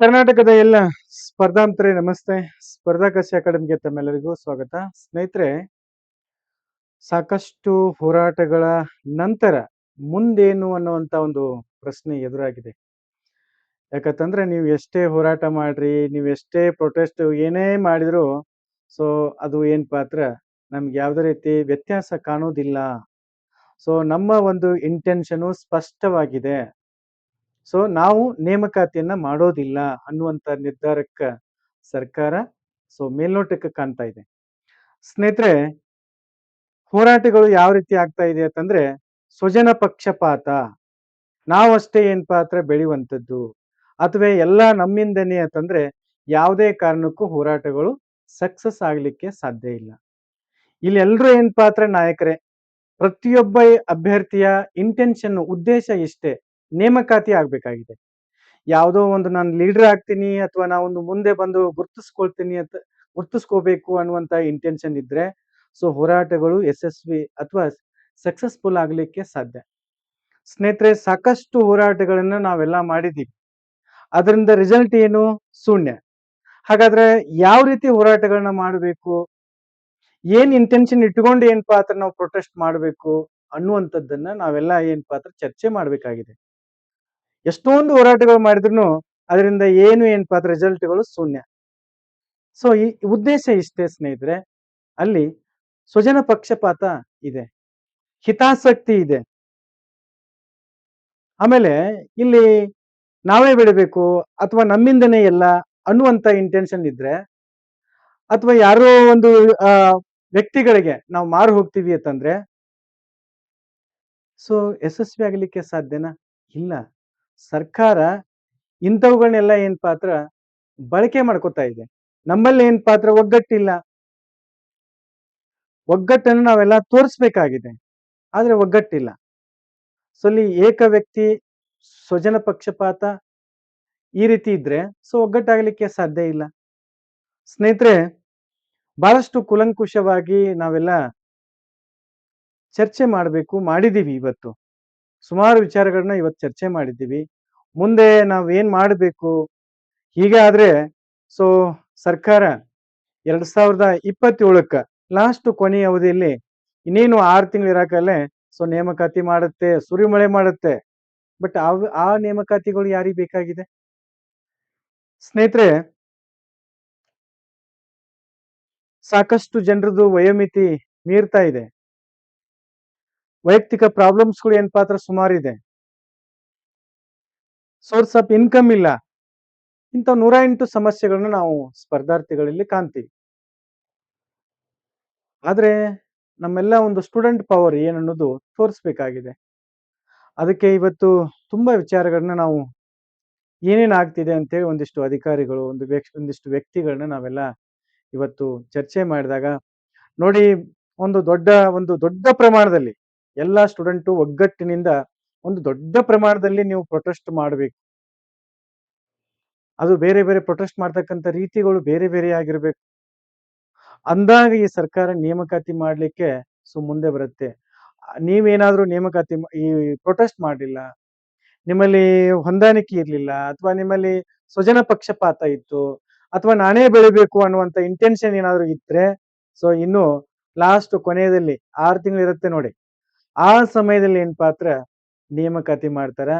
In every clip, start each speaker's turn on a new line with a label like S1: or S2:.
S1: ಕರ್ನಾಟಕದ ಎಲ್ಲ ಸ್ಪರ್ಧಾಂತರೇ ನಮಸ್ತೆ. ಸ್ಪರ್ಧಾಕರ್ಷಿ ಅಕಾಡೆಮಿಗೆ ತಮ್ಮೆಲ್ಲರಿಗೂ ಸ್ವಾಗತ. ಸ್ನೇಹಿತರೆ, ಸಾಕಷ್ಟು ಹೋರಾಟಗಳ ನಂತರ ಮುಂದೇನು ಅನ್ನುವಂತ ಒಂದು ಪ್ರಶ್ನೆ ಎದುರಾಗಿದೆ. ಯಾಕಂತಂದ್ರೆ ನೀವು ಎಷ್ಟೇ ಹೋರಾಟ ಮಾಡ್ರಿ, ನೀವು ಎಷ್ಟೇ ಪ್ರೊಟೆಸ್ಟ್ ಏನೇ ಮಾಡಿದ್ರು ಸೊ ಅದು ಏನ್ ಪಾತ್ರ? ನಮ್ಗೆ ಯಾವುದೇ ರೀತಿ ವ್ಯತ್ಯಾಸ ಕಾಣೋದಿಲ್ಲ. ಸೊ ನಮ್ಮ ಒಂದು ಇಂಟೆನ್ಷನು ಸ್ಪಷ್ಟವಾಗಿದೆ. ಸೊ ನಾವು ನೇಮಕಾತಿಯನ್ನ ಮಾಡೋದಿಲ್ಲ ಅನ್ನುವಂತ ನಿರ್ಧಾರಕ್ಕ ಸರ್ಕಾರ ಸೊ ಮೇಲ್ನೋಟಕ್ಕೆ ಕಾಣ್ತಾ ಇದೆ. ಸ್ನೇಹಿತರೆ, ಹೋರಾಟಗಳು ಯಾವ ರೀತಿ ಆಗ್ತಾ ಇದೆ ಅಂತಂದ್ರೆ, ಸ್ವಜನ ಪಕ್ಷಪಾತ. ನಾವಷ್ಟೇ ಏನ್ ಪಾತ್ರ ಬೆಳೆಯುವಂಥದ್ದು? ಅಥವಾ ಎಲ್ಲ ನಮ್ಮಿಂದನೇ ಅಂತಂದ್ರೆ, ಯಾವುದೇ ಕಾರಣಕ್ಕೂ ಹೋರಾಟಗಳು ಸಕ್ಸಸ್ ಆಗ್ಲಿಕ್ಕೆ ಸಾಧ್ಯ ಇಲ್ಲ. ಇಲ್ಲಿ ಎಲ್ರೂ ಏನ್ ಪಾತ್ರ ನಾಯಕರೇ? ಪ್ರತಿಯೊಬ್ಬ ಅಭ್ಯರ್ಥಿಯ ಇಂಟೆನ್ಷನ್ ಉದ್ದೇಶ ಇಷ್ಟೇ ನೇಮಕಾತಿ ಆಗ್ಬೇಕಾಗಿದೆ. ಯಾವುದೋ ಒಂದು ನಾನು ಲೀಡರ್ ಆಗ್ತೀನಿ ಅಥವಾ ನಾವೊಂದು ಮುಂದೆ ಬಂದು ಗುರ್ತಿಸ್ಕೊಳ್ತೀನಿ ಅಂತ, ಗುರ್ತಿಸ್ಕೋಬೇಕು ಅನ್ನುವಂತ ಇಂಟೆನ್ಷನ್ ಇದ್ರೆ, ಸೊ ಹೋರಾಟಗಳು ಯಶಸ್ವಿ ಅಥವಾ ಸಕ್ಸಸ್ಫುಲ್ ಆಗ್ಲಿಕ್ಕೆ ಸಾಧ್ಯ. ಸ್ನೇಹಿತರೆ, ಸಾಕಷ್ಟು ಹೋರಾಟಗಳನ್ನ ನಾವೆಲ್ಲ ಮಾಡಿದೀವಿ ಅದರಿಂದ ರಿಸಲ್ಟ್ ಏನು? ಶೂನ್ಯ. ಹಾಗಾದ್ರೆ ಯಾವ ರೀತಿ ಹೋರಾಟಗಳನ್ನ ಮಾಡಬೇಕು? ಏನ್ ಇಂಟೆನ್ಷನ್ ಇಟ್ಕೊಂಡು ಏನ್ ಪಾತ್ರ ನಾವು ಪ್ರೊಟೆಸ್ಟ್ ಮಾಡಬೇಕು ಅನ್ನುವಂಥದ್ದನ್ನ ನಾವೆಲ್ಲ ಏನ್ ಪಾತ್ರ ಚರ್ಚೆ ಮಾಡಬೇಕಾಗಿದೆ. ಎಷ್ಟೊಂದು ಹೋರಾಟಗಳು ಮಾಡಿದ್ರು ಅದರಿಂದ ಏನು ಏನ್ ಪಾತ್ರ ರಿಸಲ್ಟ್ಗಳು ಶೂನ್ಯ. ಸೊ ಈ ಉದ್ದೇಶ ಇಷ್ಟೇ ಸ್ನೇಹಿತರೆ, ಅಲ್ಲಿ ಸ್ವಜನ ಪಕ್ಷಪಾತ ಇದೆ, ಹಿತಾಸಕ್ತಿ ಇದೆ. ಆಮೇಲೆ ಇಲ್ಲಿ ನಾವೇ ಬಿಡಬೇಕು ಅಥವಾ ನಮ್ಮಿಂದನೇ ಎಲ್ಲ ಅನ್ನುವಂತ ಇಂಟೆನ್ಷನ್ ಇದ್ರೆ ಅಥವಾ ಯಾರೋ ಒಂದು ವ್ಯಕ್ತಿಗಳಿಗೆ ನಾವು ಮಾರು ಹೋಗ್ತೀವಿ ಅಂತಂದ್ರೆ ಸೊ ಯಶಸ್ವಿ ಆಗಲಿಕ್ಕೆ ಸಾಧ್ಯನಾ? ಇಲ್ಲ. ಸರ್ಕಾರ ಇಂಥವುಗಳನ್ನೆಲ್ಲ ಏನ್ ಪಾತ್ರ ಬಳಕೆ ಮಾಡ್ಕೋತಾ ಇದೆ. ನಮ್ಮಲ್ಲಿ ಏನ್ ಪಾತ್ರ? ಒಗ್ಗಟ್ಟಿಲ್ಲ. ಒಗ್ಗಟ್ಟನ್ನು ನಾವೆಲ್ಲ ತೋರಿಸ್ಬೇಕಾಗಿದೆ. ಆದ್ರೆ ಒಗ್ಗಟ್ಟಿಲ್ಲ. ಸೊ ಅಲ್ಲಿ ಏಕ ವ್ಯಕ್ತಿ ಸ್ವಜನ ಪಕ್ಷಪಾತ ಈ ರೀತಿ ಇದ್ರೆ ಸೊ ಒಗ್ಗಟ್ಟಾಗಲಿಕ್ಕೆ ಸಾಧ್ಯ ಇಲ್ಲ. ಸ್ನೇಹಿತರೆ, ಬಹಳಷ್ಟು ಕುಲಂಕುಷವಾಗಿ ನಾವೆಲ್ಲ ಚರ್ಚೆ ಮಾಡಬೇಕು, ಮಾಡಿದೀವಿ ಇವತ್ತು. ಸುಮಾರು ವಿಚಾರಗಳನ್ನ ಇವತ್ತು ಚರ್ಚೆ ಮಾಡಿದ್ದೀವಿ. ಮುಂದೆ ನಾವು ಏನು ಮಾಡಬೇಕು? ಆದರೆ, ಸೊ, ಸರ್ಕಾರ ಎರಡ್ ಸಾವಿರದ ಇಪ್ಪತ್ತೇಳಕ್ಕೆ ಲಾಸ್ಟ್ ಕೊನೆಯ ಅವಧಿಯಲ್ಲಿ ಇನ್ನೇನು ಆರು ತಿಂಗಳು ಇರಾಕಲ್ಲೇ, ಸೊ, ನೇಮಕಾತಿ ಮಾಡುತ್ತೆ, ಸುರಿಮಳೆ ಮಾಡುತ್ತೆ. ಬಟ್ ಆ ಆ ನೇಮಕಾತಿಗಳು ಯಾರಿಗೆ ಬೇಕಾಗಿದೆ? ಸ್ನೇಹಿತರೆ, ಸಾಕಷ್ಟು ಜನರದು ವಯೋಮಿತಿ ಮೀರ್ತಾ ಇದೆ. ವೈಯಕ್ತಿಕ ಪ್ರಾಬ್ಲಮ್ಸ್ಗಳು ಏನ್ ಪಾತ್ರ ಸುಮಾರಿದೆ ಸೋರ್ಸ್ ಆಫ್ ಇನ್ಕಮ್ ಇಲ್ಲ. ಇಂಥ ನೂರ ಎಂಟು ಸಮಸ್ಯೆಗಳನ್ನ ನಾವು ಸ್ಪರ್ಧಾರ್ಥಿಗಳಲ್ಲಿ ಕಾಣ್ತೀವಿ. ಆದ್ರೆ ನಮ್ಮೆಲ್ಲ ಒಂದು ಸ್ಟೂಡೆಂಟ್ ಪವರ್ ಏನನ್ನೋದು ತೋರಿಸ್ಬೇಕಾಗಿದೆ. ಅದಕ್ಕೆ ಇವತ್ತು ತುಂಬಾ ವಿಚಾರಗಳನ್ನ ನಾವು ಏನೇನು ಆಗ್ತಿದೆ ಅಂತೇಳಿ ಒಂದಿಷ್ಟು ಅಧಿಕಾರಿಗಳು, ಒಂದು ಒಂದಿಷ್ಟು ವ್ಯಕ್ತಿಗಳನ್ನ ನಾವೆಲ್ಲ ಇವತ್ತು ಚರ್ಚೆ ಮಾಡಿದಾಗ ನೋಡಿ ಒಂದು ದೊಡ್ಡ ಒಂದು ದೊಡ್ಡ ಪ್ರಮಾಣದಲ್ಲಿ ಎಲ್ಲ ಸ್ಟೂಡೆಂಟು ಒಗ್ಗಟ್ಟಿನಿಂದ ಒಂದು ದೊಡ್ಡ ಪ್ರಮಾಣದಲ್ಲಿ ನೀವು ಪ್ರೊಟೆಸ್ಟ್ ಮಾಡಬೇಕು. ಅದು ಬೇರೆ ಬೇರೆ ಪ್ರೊಟೆಸ್ಟ್ ಮಾಡ್ತಕ್ಕಂಥ ರೀತಿಗಳು ಬೇರೆ ಬೇರೆ ಆಗಿರ್ಬೇಕು. ಅಂದಾಗ ಈ ಸರ್ಕಾರ ನೇಮಕಾತಿ ಮಾಡಲಿಕ್ಕೆ ಸೊ ಮುಂದೆ ಬರುತ್ತೆ. ನೀವೇನಾದ್ರೂ ನೇಮಕಾತಿ ಈ ಪ್ರೊಟೆಸ್ಟ್ ಮಾಡಲಿಲ್ಲ, ನಿಮ್ಮಲ್ಲಿ ಹೊಂದಾಣಿಕೆ ಇರಲಿಲ್ಲ, ಅಥವಾ ನಿಮ್ಮಲ್ಲಿ ಸ್ವಜನ ಪಕ್ಷಪಾತ ಇತ್ತು, ಅಥವಾ ನಾನೇ ಬೆಳಿಬೇಕು ಅನ್ನುವಂತ ಇಂಟೆನ್ಷನ್ ಏನಾದ್ರು ಇದ್ರೆ ಸೊ ಇನ್ನು ಲಾಸ್ಟ್ ಕೊನೆಯಲ್ಲಿ ಆರು ತಿಂಗಳು ಇರುತ್ತೆ ನೋಡಿ. ಆ ಸಮಯದಲ್ಲಿ ಏನ್ ಪಾತ್ರ ನೇಮಕಾತಿ ಮಾಡ್ತಾರ?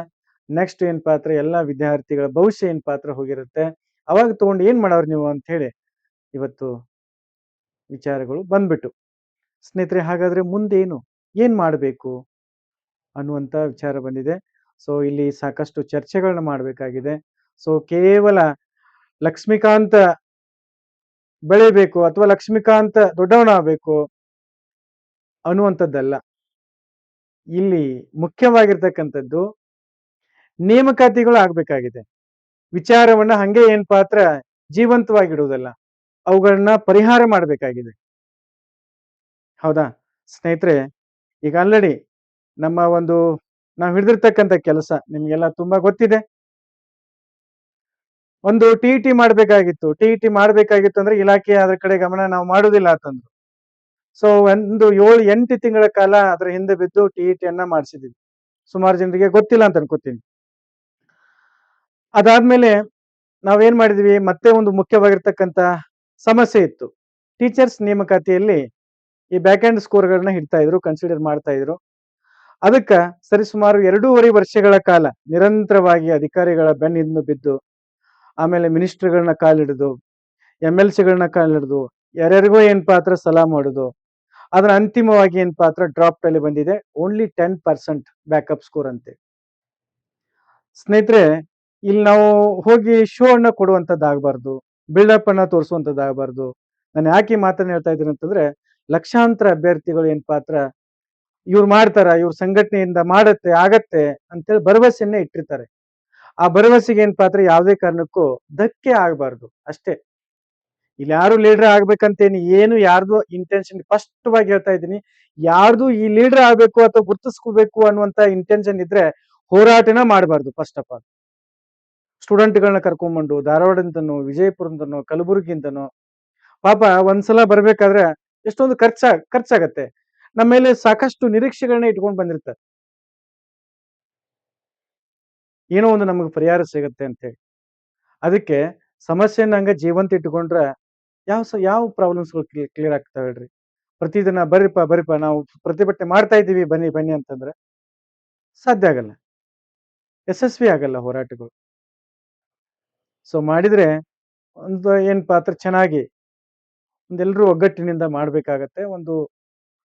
S1: ನೆಕ್ಸ್ಟ್ ಏನ್ ಪಾತ್ರ? ಎಲ್ಲಾ ವಿದ್ಯಾರ್ಥಿಗಳ ಭವಿಷ್ಯ ಏನ್ ಪಾತ್ರ ಹೋಗಿರುತ್ತೆ? ಅವಾಗ ತಗೊಂಡು ಏನ್ ಮಾಡೋರು ನೀವು ಅಂತ ಹೇಳಿ ಇವತ್ತು ವಿಚಾರಗಳು ಬಂದ್ಬಿಟ್ಟು. ಸ್ನೇಹಿತರೆ, ಹಾಗಾದ್ರೆ ಮುಂದೇನು? ಏನ್ ಮಾಡಬೇಕು? ಅನ್ನುವಂತ ವಿಚಾರ ಬಂದಿದೆ. ಸೊ ಇಲ್ಲಿ ಸಾಕಷ್ಟು ಚರ್ಚೆಗಳನ್ನ ಮಾಡಬೇಕಾಗಿದೆ. ಸೊ ಕೇವಲ ಲಕ್ಷ್ಮೀಕಾಂತ ಬೆಳಿಬೇಕು ಅಥವಾ ಲಕ್ಷ್ಮೀಕಾಂತ ದೊಡ್ಡವನಾಗಬೇಕು ಅನ್ನುವಂಥದ್ದಲ್ಲ. ಇಲ್ಲಿ ಮುಖ್ಯವಾಗಿರ್ತಕ್ಕಂಥದ್ದು ನೇಮಕಾತಿಗಳು ಆಗ್ಬೇಕಾಗಿದೆ. ವಿಚಾರವನ್ನ ಹಂಗೆ ಏನ್ ಪಾತ್ರ ಜೀವಂತವಾಗಿಡುವುದಲ್ಲ, ಅವುಗಳನ್ನ ಪರಿಹಾರ ಮಾಡಬೇಕಾಗಿದೆ. ಹೌದಾ? ಸ್ನೇಹಿತರೆ, ಈಗ ಆಲ್ರೆಡಿ ನಮ್ಮ ಒಂದು ನಾವು ಹಿಡಿದಿರ್ತಕ್ಕಂಥ ಕೆಲಸ ನಿಮ್ಗೆಲ್ಲ ತುಂಬಾ ಗೊತ್ತಿದೆ. ಒಂದು ಟಿ ಇ ಟಿ ಮಾಡ್ಬೇಕಾಗಿತ್ತು. ಟಿ ಇ ಟಿ ಮಾಡ್ಬೇಕಾಗಿತ್ತು ಅಂದ್ರೆ ಇಲಾಖೆ ಅದ್ರ ಕಡೆ ಗಮನ ನಾವು ಮಾಡುದಿಲ್ಲ ಅಂತಂದ್ರು. ಸೊ ಒಂದು ಏಳು, ಎಂಟು ತಿಂಗಳ ಕಾಲ ಅದ್ರ ಹಿಂದೆ ಬಿದ್ದು ಟಿ ಇ ಟಿಯನ್ನ ಮಾಡಿಸಿದ್ವಿ. ಸುಮಾರು ಜನರಿಗೆ ಗೊತ್ತಿಲ್ಲ ಅಂತ ಅನ್ಕೋತೀನಿ. ಅದಾದ್ಮೇಲೆ ನಾವೇನ್ ಮಾಡಿದ್ವಿ? ಮತ್ತೆ ಒಂದು ಮುಖ್ಯವಾಗಿರ್ತಕ್ಕಂತ ಸಮಸ್ಯೆ ಇತ್ತು. ಟೀಚರ್ಸ್ ನೇಮಕಾತಿಯಲ್ಲಿ ಈ ಬ್ಯಾಕ್ ಹ್ಯಾಂಡ್ ಸ್ಕೋರ್ಗಳನ್ನ ಹಿಡ್ತಾ ಇದ್ರು ಕನ್ಸಿಡರ್ ಮಾಡ್ತಾ ಇದ್ರು. ಅದಕ್ಕ ಸರಿಸುಮಾರು ಎರಡೂವರೆ ವರ್ಷಗಳ ಕಾಲ ನಿರಂತರವಾಗಿ ಅಧಿಕಾರಿಗಳ ಬೆನ್ನಿಂದು ಬಿದ್ದು, ಆಮೇಲೆ ಮಿನಿಸ್ಟರ್ಗಳನ್ನ ಕಾಲಿಡಿದು ಎಂ ಎಲ್ ಸಿಗಳನ್ನ ಕಾಲಿಡಿದು, ಯಾರ್ಯಾರಿಗೋ ಏನ್ ಪಾತ್ರ, ಸಲಾ ಮಾಡುದು ಅದರ ಅಂತಿಮವಾಗಿ ಏನ್ ಪಾತ್ರ ಡ್ರಾಪ್ ಅಲ್ಲಿ ಬಂದಿದೆ? Only ten percent backup score ಅಂತೆ. ಸ್ನೇಹಿತರೆ, ಇಲ್ಲಿ ನಾವು ಹೋಗಿ ಶೋ ಅನ್ನ ಕೊಡುವಂತದ್ದಾಗಬಾರ್ದು ಬಿಲ್ಡಪ್ ಅನ್ನ ತೋರಿಸುವಂತದ್ದಾಗಬಾರ್ದು ನಾನು ಯಾಕೆ ಮಾತನ್ನ ಹೇಳ್ತಾ ಇದ್ದೀನಿ ಅಂತಂದ್ರೆ, ಲಕ್ಷಾಂತರ ಅಭ್ಯರ್ಥಿಗಳು ಏನ್ ಪಾತ್ರ ಇವ್ರು ಮಾಡ್ತಾರ, ಇವ್ರ ಸಂಘಟನೆಯಿಂದ ಮಾಡತ್ತೆ, ಆಗತ್ತೆ ಅಂತೇಳಿ ಭರವಸೆಯನ್ನೇ ಇಟ್ಟಿರ್ತಾರೆ. ಆ ಭರವಸೆಗೆ ಏನ್ ಪಾತ್ರ? ಯಾವುದೇ ಕಾರಣಕ್ಕೂ ಧಕ್ಕೆ ಆಗಬಾರ್ದು, ಅಷ್ಟೇ. ಇಲ್ಲಿ ಯಾರು ಲೀಡರ್ ಆಗ್ಬೇಕಂತೇನಿ, ಏನು ಯಾರ್ದು ಇಂಟೆನ್ಷನ್ ಸ್ಪಷ್ಟವಾಗಿ ಹೇಳ್ತಾ ಇದ್ದೀನಿ. ಯಾರ್ದು ಈ ಲೀಡರ್ ಆಗ್ಬೇಕು ಅಥವಾ ಗುರ್ತಿಸ್ಕೋಬೇಕು ಅನ್ನುವಂತ ಇಂಟೆನ್ಷನ್ ಇದ್ರೆ ಹೋರಾಟನ ಮಾಡಬಾರ್ದು ಫಸ್ಟ್ ಆಫ್ ಆಲ್ ಸ್ಟೂಡೆಂಟ್ಗಳನ್ನ ಕರ್ಕೊಂಡ್ಬಂದು ಧಾರವಾಡದಿಂದನೋ, ವಿಜಯಪುರದಿಂದನೋ, ಕಲಬುರಗಿಯಿಂದನೋ, ಪಾಪ ಒಂದ್ಸಲ ಬರ್ಬೇಕಾದ್ರೆ ಎಷ್ಟೊಂದು ಖರ್ಚ, ಖರ್ಚಾಗತ್ತೆ. ನಮ್ಮ ಮೇಲೆ ಸಾಕಷ್ಟು ನಿರೀಕ್ಷೆಗಳನ್ನ ಇಟ್ಕೊಂಡು ಬಂದಿರ್ತಾರೆ. ಏನೋ ಒಂದು ನಮಗೆ ಪರಿಹಾರ ಸಿಗತ್ತೆ ಅಂತೇಳಿ. ಅದಕ್ಕೆ ಸಮಸ್ಯೆನ ಹಂಗ ಜೀವಂತ ಇಟ್ಕೊಂಡ್ರೆ ಯಾವ ಸ, ಯಾವ ಪ್ರಾಬ್ಲಮ್ಸ್ಗಳು ಕ್ಲಿಯರ್ ಆಗ್ತಾವೆ ಹೇಳ್ರಿ? ಪ್ರತಿದಿನ ಬರ್ರಿಪ್ಪ ಬರ್ರಿಪ್ಪ ನಾವು ಪ್ರತಿಭಟನೆ ಮಾಡ್ತಾ ಇದ್ದೀವಿ, ಬನ್ನಿ ಬನ್ನಿ ಅಂತಂದ್ರೆ ಸಾಧ್ಯ ಆಗಲ್ಲ. ಯಶಸ್ವಿ ಆಗಲ್ಲ ಹೋರಾಟಗಳು. ಸೊ ಮಾಡಿದ್ರೆ ಒಂದು ಏನ್ ಪಾತ್ರ ಚೆನ್ನಾಗಿ ಒಂದೆಲ್ಲರೂ ಒಗ್ಗಟ್ಟಿನಿಂದ ಮಾಡಬೇಕಾಗತ್ತೆ. ಒಂದು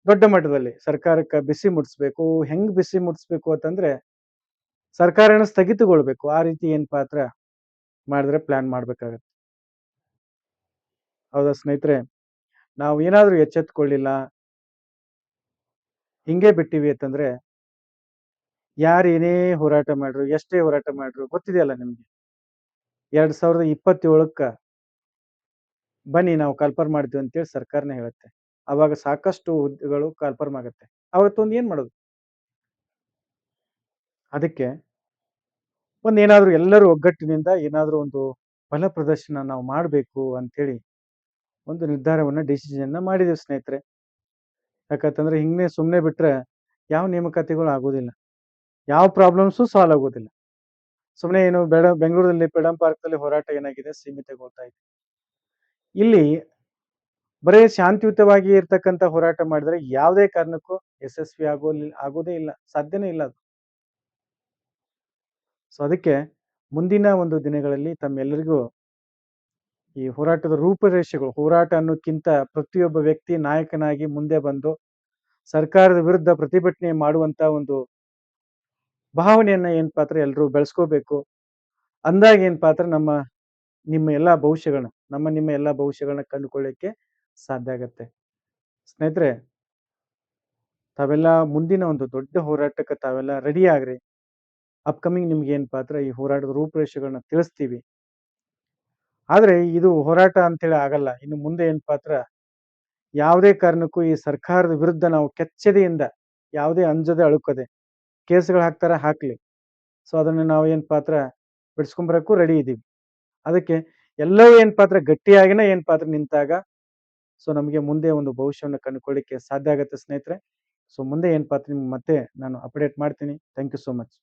S1: ದೊಡ್ಡ ಮಟ್ಟದಲ್ಲಿ ಸರ್ಕಾರಕ್ಕೆ ಬಿಸಿ ಮುಟ್ಸ್ಬೇಕು ಹೆಂಗ್ ಬಿಸಿ ಮುಟ್ಸ್ಬೇಕು ಅಂತಂದ್ರೆ ಸರ್ಕಾರನ ಸ್ಥಗಿತಗೊಳ್ಬೇಕು. ಆ ರೀತಿ ಏನ್ ಪಾತ್ರ ಮಾಡಿದ್ರೆ ಪ್ಲಾನ್ ಮಾಡ್ಬೇಕಾಗತ್ತೆ. ಹೌದಾ ಸ್ನೇಹಿತರೆ? ನಾವು ಏನಾದ್ರೂ ಎಚ್ಚೆತ್ಕೊಳ್ಳಿಲ್ಲ ಹಿಂಗೆ ಬಿಟ್ಟಿವಿ ಅಂತಂದ್ರೆ ಏನೇ ಹೋರಾಟ ಮಾಡ್ರು, ಎಷ್ಟೇ ಹೋರಾಟ ಮಾಡ್ರು ಗೊತ್ತಿದೆಯಲ್ಲ ನಿಮ್ಗೆ? ಎರಡ್ ಸಾವಿರದ ಇಪ್ಪತ್ತೇಳಕ್ಕ ಬನ್ನಿ ನಾವು ಕಲ್ಪರ್ ಮಾಡ್ತೀವಿ ಅಂತೇಳಿ ಸರ್ಕಾರನೇ ಹೇಳುತ್ತೆ. ಅವಾಗ ಸಾಕಷ್ಟು ಹುದ್ದೆಗಳು ಕಲ್ಪರ್ಮ್ ಆಗುತ್ತೆ ಅವತ್ತೊಂದು ಏನ್ ಮಾಡೋದು? ಅದಕ್ಕೆ ಒಂದ್ ಎಲ್ಲರೂ ಒಗ್ಗಟ್ಟಿನಿಂದ ಏನಾದ್ರೂ ಒಂದು ಫಲ ಪ್ರದರ್ಶನ ನಾವು ಮಾಡಬೇಕು ಅಂತೇಳಿ ಒಂದು ನಿರ್ಧಾರವನ್ನ ಡಿಸಿಷನ್ನ ಮಾಡಿದೆವು ಸ್ನೇಹಿತರೆ. ಯಾಕಂತಂದ್ರೆ ಹಿಂಗೆ ಸುಮ್ಮನೆ ಬಿಟ್ರೆ ಯಾವ ನೇಮಕಾತಿಗಳು ಆಗೋದಿಲ್ಲ. ಯಾವ ಪ್ರಾಬ್ಲಮ್ಸು ಸಾಲ್ವ್ ಆಗೋದಿಲ್ಲ. ಸುಮ್ಮನೆ ಏನು ಬೇಡ, ಬೆಂಗಳೂರಲ್ಲಿ ಪಾರ್ಕ್ ಪಾರ್ಕ್ನಲ್ಲಿ ಹೋರಾಟ ಏನಾಗಿದೆ ಸೀಮಿತಗೊಳ್ತಾ ಇದೆ. ಇಲ್ಲಿ ಬರೀ ಶಾಂತಿಯುತವಾಗಿ ಇರ್ತಕ್ಕಂಥ ಹೋರಾಟ ಮಾಡಿದ್ರೆ ಯಾವುದೇ ಕಾರಣಕ್ಕೂ ಯಶಸ್ವಿ ಆಗೋ ಆಗೋದೇ ಇಲ್ಲ. ಸಾಧ್ಯನೇ ಇಲ್ಲ ಅದು. ಸೊ, ಅದಕ್ಕೆ ಮುಂದಿನ ಒಂದು ದಿನಗಳಲ್ಲಿ ತಮ್ಮೆಲ್ಲರಿಗೂ ಈ ಹೋರಾಟದ ರೂಪರೇಷೆಗಳು, ಹೋರಾಟ ಅನ್ನೋಕ್ಕಿಂತ ಪ್ರತಿಯೊಬ್ಬ ವ್ಯಕ್ತಿ ನಾಯಕನಾಗಿ ಮುಂದೆ ಬಂದು ಸರ್ಕಾರದ ವಿರುದ್ಧ ಪ್ರತಿಭಟನೆ ಮಾಡುವಂತ ಒಂದು ಭಾವನೆಯನ್ನ ಏನ್ ಪಾತ್ರ ಎಲ್ಲರೂ ಬೆಳೆಸ್ಕೋಬೇಕು, ಅಂದಾಗ ಏನ್ ಪಾತ್ರ ನಮ್ಮ, ನಿಮ್ಮ ಎಲ್ಲಾ ಭವಿಷ್ಯಗಳನ್ನ, ನಮ್ಮ ನಿಮ್ಮ ಎಲ್ಲಾ ಭವಿಷ್ಯಗಳನ್ನ ಕಂಡುಕೊಳ್ಳಿಕ್ಕೆ ಸಾಧ್ಯ ಆಗತ್ತೆ. ಸ್ನೇಹಿತರೆ, ತಾವೆಲ್ಲ ಮುಂದಿನ ಒಂದು ದೊಡ್ಡ ಹೋರಾಟಕ್ಕೆ ತಾವೆಲ್ಲ ರೆಡಿ ಆಗ್ರಿ. ಅಪ್ಕಮಿಂಗ್ ನಿಮ್ಗೆ ಏನ್ ಪಾತ್ರ ಈ ಹೋರಾಟದ ರೂಪರೇಷೆಗಳನ್ನ ತಿಳಿಸ್ತೀವಿ. ಆದ್ರೆ ಇದು ಹೋರಾಟ ಅಂತೇಳಿ ಆಗಲ್ಲ. ಇನ್ನು ಮುಂದೆ ಏನ್ ಪಾತ್ರ? ಯಾವುದೇ ಕಾರಣಕ್ಕೂ ಈ ಸರ್ಕಾರದ ವಿರುದ್ಧ ನಾವು ಕೆಚ್ಚದೆಯಿಂದ ಯಾವುದೇ ಅಂಜದೆ ಅಳುಕದೆ ಕೇಸ್ಗಳು ಹಾಕ್ತಾರ ಹಾಕ್ಲಿ. ಸೊ ಅದನ್ನ ನಾವು ಏನ್ ಪಾತ್ರ ಬಿಡಿಸ್ಕೊಂಬರಕ್ಕೂ ರೆಡಿ ಇದೀವಿ ಅದಕ್ಕೆ ಎಲ್ಲವೂ ಏನ್ ಪಾತ್ರ ಗಟ್ಟಿಯಾಗಿನ ಏನ್ ಪಾತ್ರ ನಿಂತಾಗ ಸೊ ನಮಗೆ ಮುಂದೆ ಒಂದು ಭವಿಷ್ಯವನ್ನು ಕಂಡುಕೊಳ್ಳಿಕ್ಕೆ ಸಾಧ್ಯ ಆಗುತ್ತೆ ಸ್ನೇಹಿತರೆ. ಸೊ ಮುಂದೆ ಏನ್ ಪಾತ್ರ ನಿಮ್ಗೆ ಮತ್ತೆ ನಾನು ಅಪ್ಡೇಟ್ ಮಾಡ್ತೀನಿ. Thank you so much